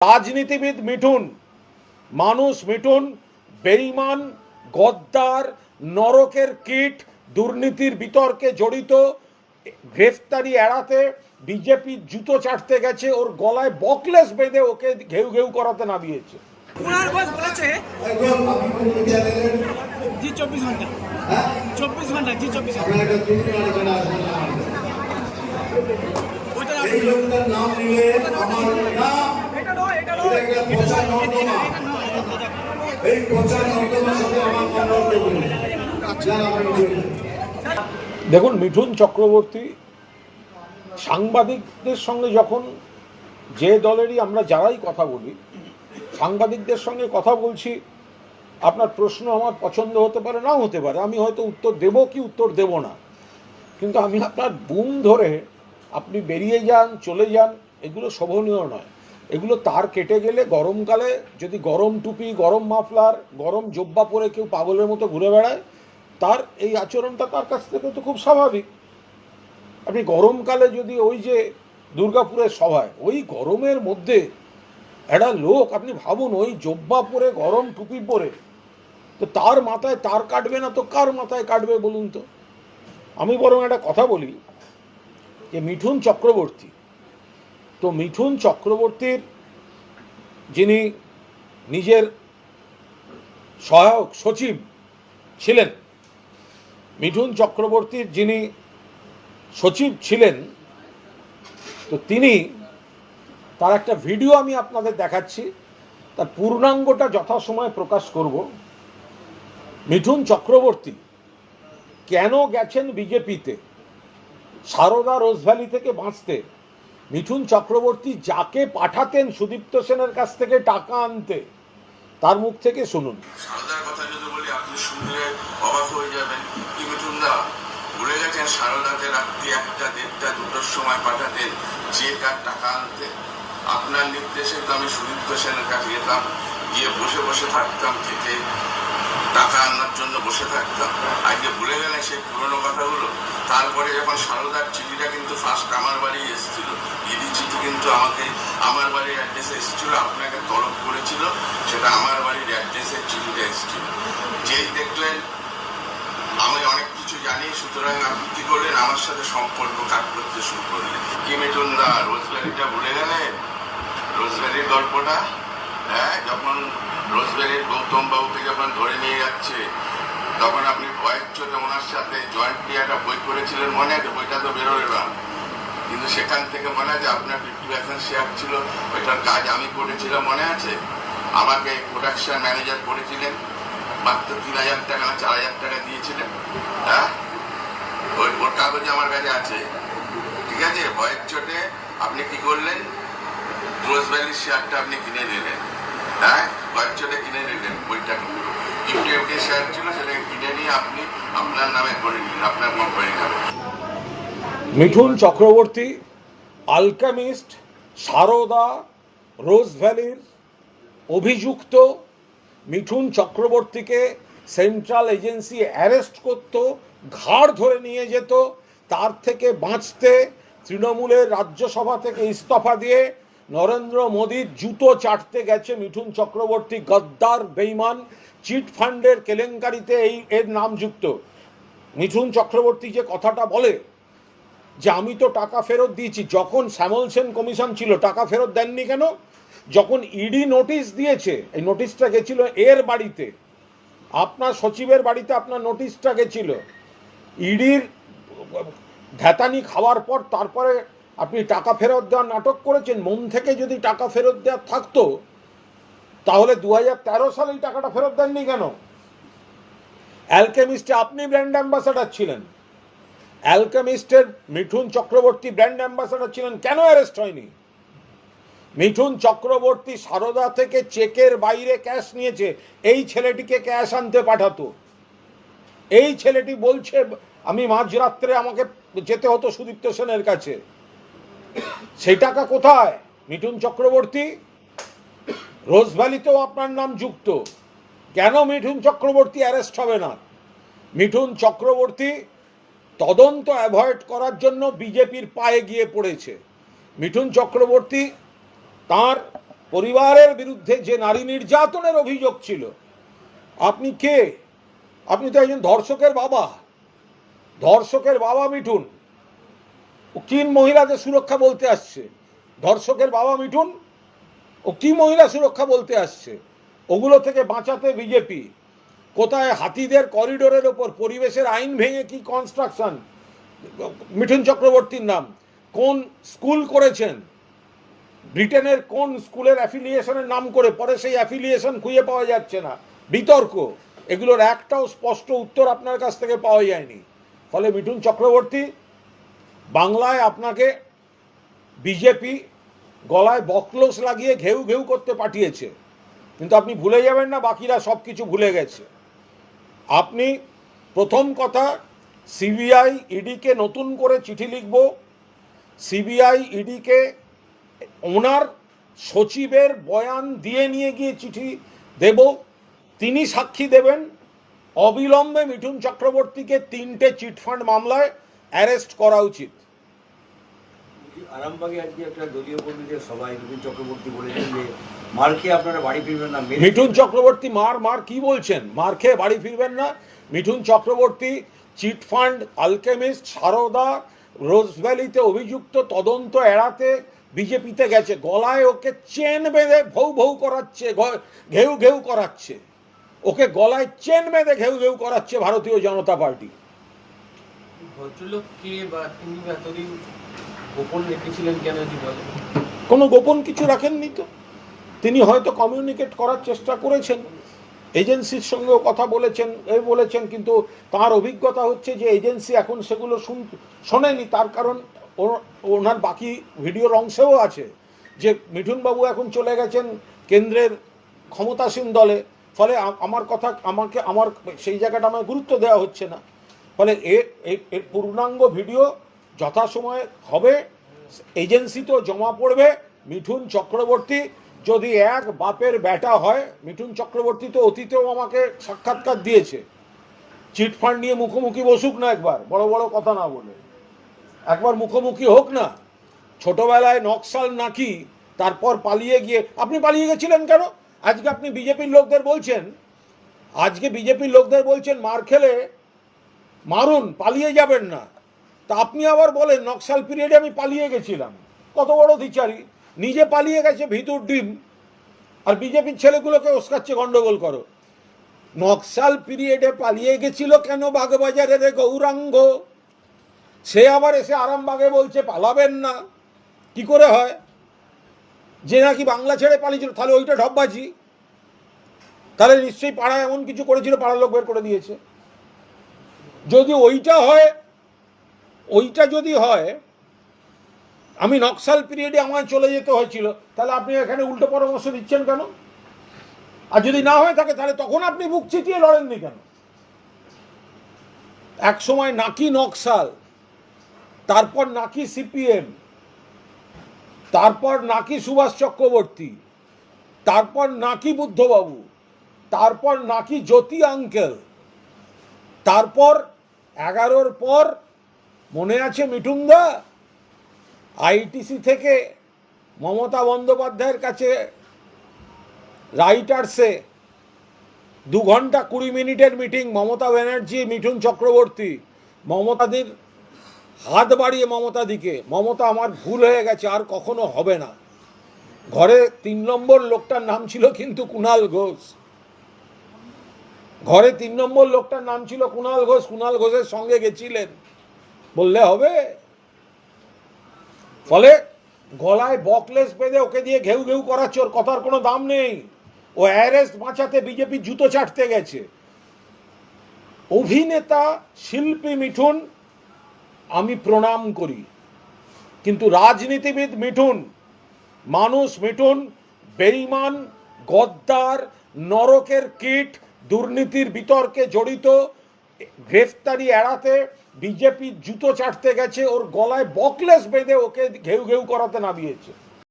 রাজনীতিবিদ মিঠুন মানুষ মিঠুন বেইমান গদ্দার নরকের কীট দুর্নীতির বিতর্কে জড়িত গ্রেফতারি এড়াতে বিজেপি জুতো চাটতে গেছে ওর গলায় বকলেস বেঁধে ওকে ঘেউ ঘেউ করাতে নামিয়েছে। কুণাল ঘোষ বলেছে একদম আপনি কোন মিডিয়া দিলেন জি চব্বিশ ঘণ্টা। হ্যাঁ? চব্বিশ ঘণ্টা জি চব্বিশ ঘণ্টা। আপনার দেখুন, মিঠুন চক্রবর্তী সাংবাদিকদের সঙ্গে যখন যে দলেরই আমরা যারাই কথা বলি, সাংবাদিকদের সঙ্গে কথা বলছি, আপনার প্রশ্ন আমার পছন্দ হতে পারে, নাও হতে পারে, আমি হয়তো উত্তর দেব কি উত্তর দেব না। কিন্তু আমি আপনার বুম ধরে আপনি বেরিয়ে যান, চলে যান, এগুলো শোভনীয় নয়। এগুলো তার কেটে গেলে গরমকালে যদি গরম টুপি, গরম মাফলার, গরম জব্বা পরে কেউ পাগলের মতো ঘুরে বেড়ায়, তার এই আচরণটা তার কাছ থেকে তো খুব স্বাভাবিক। আপনি গরমকালে যদি ওই যে দুর্গাপুরের সভায়, ওই গরমের মধ্যে একটা লোক, আপনি ভাবুন, ওই জব্বা পরে, গরম টুপি পরে, তো তার মাথায় তার কাটবে না তো কার মাথায় কাটবে বলুন তো? আমি বরং একটা কথা বলি যে মিঠুন চক্রবর্তী তো মিঠুন চক্রবর্তীর, যিনি নিজের সহায়ক সচিব ছিলেন, মিঠুন চক্রবর্তীর যিনি সচিব ছিলেন, তো তিনি, তার একটা ভিডিও আমি আপনাদের দেখাচ্ছি, তার পূর্ণাঙ্গটা যথাসময়ে প্রকাশ করব। মিঠুন চক্রবর্তী কেন গেছেন বিজেপিতে? সারদা রোজভ্যালি থেকে বাঁচতে মিঠুন চক্রবর্তী যাকে পাঠাতেন সুদীপ্ত সেনের কাছ থেকে টাকা আনতে, তার মুখ থেকে শুনুন। সারদার কথা যদি বলি, আপনি শুনলে অবাক হয়ে যাবেন। কি মিঠুনদা? ভুলে গেছেন সারদাকে রাত্রি একটা, দেড়টা, দুটোর সময় পাঠাতেন যে কার টাকা আনতে? আপনার নির্দেশে তো আমি সুদীপ্ত সেনের কাছে যেতাম, গিয়ে বসে বসে থাকতাম, থেকে টাকা আনার জন্য বসে থাকতাম। আজকে ভুলে গেলেন সেই পুরনো কথাগুলো? তারপরে যখন সারদার চিঠিটা কিন্তু ফার্স্ট আমার বাড়ি এসেছিল। কিন্তু আমাকে আমার বাড়ির অ্যাড্রেসে এসেছিল, আপনাকে তলব করেছিল, সেটা আমার বাড়ির অ্যাড্রেসে চিঠিটা এসেছিল। যেই দেখলেন, আমি অনেক কিছু জানি, সুতরাং আপনি কি করলেন? আমার সাথে সম্পর্ক কাট করতে শুরু করলেন? কি মিটুন দা রোজভ্যালিটা ভুলে গেলেন? রোজভ্যালির গল্পটা? হ্যাঁ যখন রোজভ্যালির গৌতম বাবুকে যখন ধরে নিয়ে যাচ্ছে, তখন আপনি ভয়ের চোটে ওনার সাথে জয়েন্ট একটা বই করেছিলেন, মনে আছে? বইটা তো বেরোয় না। কিন্তু সেখান থেকে মনে আছে আপনার ফিফটি পার্সেন্ট শেয়ার ছিল, ওইটার কাজ আমি করেছিলাম, মনে আছে? আমাকে প্রোডাকশন ম্যানেজার করেছিলেন, মাত্র তিন হাজার টাকা না চার হাজার টাকা দিয়েছিলেন। হ্যাঁ? ওই, ওর কাগজ আমার কাছে আছে। ঠিক আছে? ভয়ের চোটে আপনি কি করলেন? রোজ ভ্যালির শেয়ারটা আপনি কিনে নিলেন। হ্যাঁ? ভয়ের চোটে কিনে নিলেন বইটা ফিফটি ফিফটি শেয়ার ছিল, সেটাকে কিনে নিয়ে আপনি আপনার নামে করে নিলেন, আপনার কোম্পানির নামে। মিঠুন চক্রবর্তী, আলকামিস্ট সারদা, রোজ ভ্যালির অভিযুক্ত, মিঠুন চক্রবর্তীকে সেন্ট্রাল এজেন্সি অ্যারেস্ট করত, ঘাড় ধরে নিয়ে যেত, তার থেকে বাঁচতে তৃণমূলের রাজ্যসভা থেকে ইস্তফা দিয়ে নরেন্দ্র মোদীর জুতো চাটতে গেছে মিঠুন চক্রবর্তী, গদ্দার, বেইমান, চিট ফান্ডের কেলেঙ্কারিতে এই এর নাম যুক্ত। মিঠুন চক্রবর্তী যে কথাটা বলে যে আমি তো টাকা ফেরত দিয়েছি, যখন শ্যামল সেন কমিশন ছিল, টাকা ফেরত দেননি কেন? যখন ইডি নোটিশ দিয়েছে, এই নোটিশটা গেছিল এর বাড়িতে। আপনার সচিবের বাড়িতে আপনার নোটিশটা গেছিল। ইডির ধ্যাতানি খাওয়ার পর তারপরে আপনি টাকা ফেরত দেওয়ার নাটক করেছেন, মন থেকে যদি টাকা ফেরত দেওয়ার থাকতো, তাহলে দু হাজার সালে টাকাটা ফেরত দেননি কেন? অ্যালকেমিস্টে আপনি ব্র্যান্ড অ্যাম্বাসাডার ছিলেন। অ্যালকেমিস্টের মিঠুন চক্রবর্তী ব্র্যান্ড অ্যাম্বাসাডার ছিলেন কেন অ্যারেস্ট হয়নি? মিঠুন চক্রবর্তী সারদা থেকে চেকের বাইরে ক্যাশ নিয়েছে। এই ছেলেটিকে ক্যাশ আনতে পাঠাতো। এই ছেলেটি বলছে, আমি মাঝরাত্রে আমাকে যেতে হতো সুদীপ্ত সেনের কাছে। সেই টাকা কোথায়? মিঠুন চক্রবর্তী রোজভ্যালিতেও আপনার নাম যুক্ত। কেন মিঠুন চক্রবর্তী অ্যারেস্ট হবে না? মিঠুন চক্রবর্তী তদন্ত অ্যাভয়েড করার জন্য বিজেপির পায়ে গিয়ে পড়েছে। মিঠুন চক্রবর্তী তার পরিবারের বিরুদ্ধে যে নারী নির্যাতনের অভিযোগ ছিল, আপনি কে? আপনি তো একজন ধর্ষকের বাবা। ধর্ষকের বাবা মিঠুন। ও কি মহিলাদের সুরক্ষা বলতে আসছে? ধর্ষকের বাবা মিঠুন? ও কি মহিলা সুরক্ষা বলতে আসছে? ওগুলো থেকে বাঁচাতে বিজেপি কোথায় হাতিদের করিডোরের ওপর পরিবেশের আইন ভেঙে কি কনস্ট্রাকশন মিঠুন চক্রবর্তীর নাম। কোন স্কুল করেছেন? ব্রিটেনের কোন স্কুলের অ্যাফিলিয়েশনের নাম করে পরে সেই অ্যাফিলিয়েশন খুঁজে পাওয়া যাচ্ছে না। বিতর্ক। এগুলোর একটাও স্পষ্ট উত্তর আপনার কাছ থেকে পাওয়া যায়নি। ফলে মিঠুন চক্রবর্তী, বাংলায় আপনাকে বিজেপি গলায় বকলোস লাগিয়ে ঘেউ ঘেউ করতে পাঠিয়েছে। কিন্তু আপনি ভুলে যাবেন না, বাকিরা সব কিছু ভুলে গেছে। আপনি প্রথম কথা সিবিআই ইডিকে নতুন করে চিঠি লিখব। সিবিআই ইডিকে ওনার সচিবের বয়ান দিয়ে নিয়ে গিয়ে চিঠি দেব। তিনি সাক্ষী দেবেন অবিলম্বে মিঠুন চক্রবর্তীকে তিনটে চিটফান্ড মামলায় অ্যারেস্ট করা উচিত। আরামবাগে আজকে একটা দলীয় কর্মীদের সবাই বিপিন চক্রবর্তী বলেছেন যে মার খেয়ে আপনারা বাড়ি ফিরবেন না মিঠুন চক্রবর্তী মার মার কি বলছেন? মার খেয়ে বাড়ি ফিরবেন না। Mithun Chakraborty chit fund Alchemist Saradha Rose ভ্যালিতে অভিযুক্ত তদন্ত এড়াতে বিজেপিতে গেছে। গলায় ওকে চেন বেঁধে ভৌ ভৌ করাচ্ছে ঘেউ ঘেউ করাচ্ছে। ওকে গলায় চেন বেঁধে ঘেউ ঘেউ করাচ্ছে ভারতীয় জনতা পার্টি। ভদ্রলোক কে বা তিনি এতদিন গোপন কেন গোপন কিছু রাখেননি তো? তিনি হয়তো কমিউনিকেট করার চেষ্টা করেছেন। এজেন্সির সঙ্গেও কথা বলেছেন, এ বলেছেন, কিন্তু তার অভিজ্ঞতা হচ্ছে যে এজেন্সি এখন সেগুলো শুন শোনেনি। তার কারণ ওনার বাকি ভিডিওর অংশেও আছে যে মিঠুনবাবু এখন চলে গেছেন কেন্দ্রের ক্ষমতাসীন দলে। ফলে আমার কথা, আমাকে আমার সেই জায়গাটা আমার গুরুত্ব দেওয়া হচ্ছে না। ফলে এর পূর্ণাঙ্গ ভিডিও যথাসময়ে হবে। এজেন্সি তো জমা পড়বে মিঠুন চক্রবর্তী। যদি এক বাপের ব্যাটা হয়, মিঠুন চক্রবর্তী তো অতীতেও আমাকে সাক্ষাৎকার দিয়েছে। চিটফান্ড নিয়ে মুখোমুখি বসুক না একবার, বড় বড় কথা না বলে। একবার মুখোমুখি হোক না। ছোটবেলায় নকশাল নাকি, তারপর পালিয়ে গিয়ে, আপনি পালিয়ে গেছিলেন কেন? আজকে আপনি বিজেপির লোকদের বলছেন, আজকে বিজেপির লোকদের বলছেন, মার খেলে মারুন, পালিয়ে যাবেন না। তা আপনি আবার বলেন, নকশাল পিরিয়ডে আমি পালিয়ে গেছিলাম। কত বড় দ্বিচারী নিজে পালিয়ে গেছে ভিতর ডিম, আর বিজেপির ছেলেগুলোকে ওসকাচ্ছে গন্ডগোল করো। নকশাল পিরিয়ডে পালিয়ে গেছিল কেন বাগবাজারের গৌরাঙ্গ? সে আবার এসে আরামবাগে বলছে, পালাবেন না। কি করে হয়? যে নাকি বাংলা ছেড়ে পালিয়েছিল, তাহলে ওইটা ঢপবাজি তাহলে নিশ্চয়ই পাড়া এমন কিছু করেছিল, পাড়ার লোক বের করে দিয়েছে। যদি ওইটা হয় ওইটা যদি হয়, আমি নকশাল পিরিয়ডে আমায় চলে যেতে হয়েছিল, তাহলে আপনি এখানে উল্টো পরামর্শ দিচ্ছেন কেন? আর যদি না হয়ে থাকে, তাহলে তখন আপনি বুক চিটিয়ে লড়েননি কেন? এক সময় নাকি নকশাল তারপর নাকি সিপিএম, তারপর নাকি সুভাষ চক্রবর্তী, তারপর নাকি বুদ্ধবাবু, তারপর নাকি জ্যোতি আঙ্কেল, তারপর এগারোর পর মনে আছে মিঠুনদা আইটিসি থেকে মমতা বন্দ্যোপাধ্যায়ের কাছে রাইটার্সে দু ঘণ্টা কুড়ি মিনিটের মিটিং, মমতা ব্যানার্জি, মিঠুন চক্রবর্তী। মমতাদির হাত বাড়িয়ে মমতা দিকে মমতা, আমার ভুল হয়ে গেছে, আর কখনো হবে না। ঘরে তিন নম্বর লোকটার নাম ছিল কিন্তু কুণাল ঘোষ। ঘরে তিন নম্বর লোকটার নাম ছিল কুণাল ঘোষ। কুণাল ঘোষের সঙ্গে গেছিলেন। বললে হবে। ফলে গলায় বকলেস বেঁধে ওকে দিয়ে ঘেউ ঘেউ করাচ্ছে, ওর কথার কোনো দাম নেই। ও অ্যারেস্ট বাঁচাতে বিজেপি জুতো চাটতে গেছে। অভিনেতা শিল্পী মিঠুন, আমি প্রণাম করি। কিন্তু রাজনীতিবিদ মিঠুন, মানুষ মিঠুন, বেইমান, গদ্দার, নরকের কীট, দুর্নীতির বিতর্কে জড়িত, গ্রেফতারি এড়াতে বিজেপি জুতো চাটতে গেছে ওর গলায় বকলেস বেঁধে ওকে ঘেউ ঘেউ করাতে নামিয়েছে।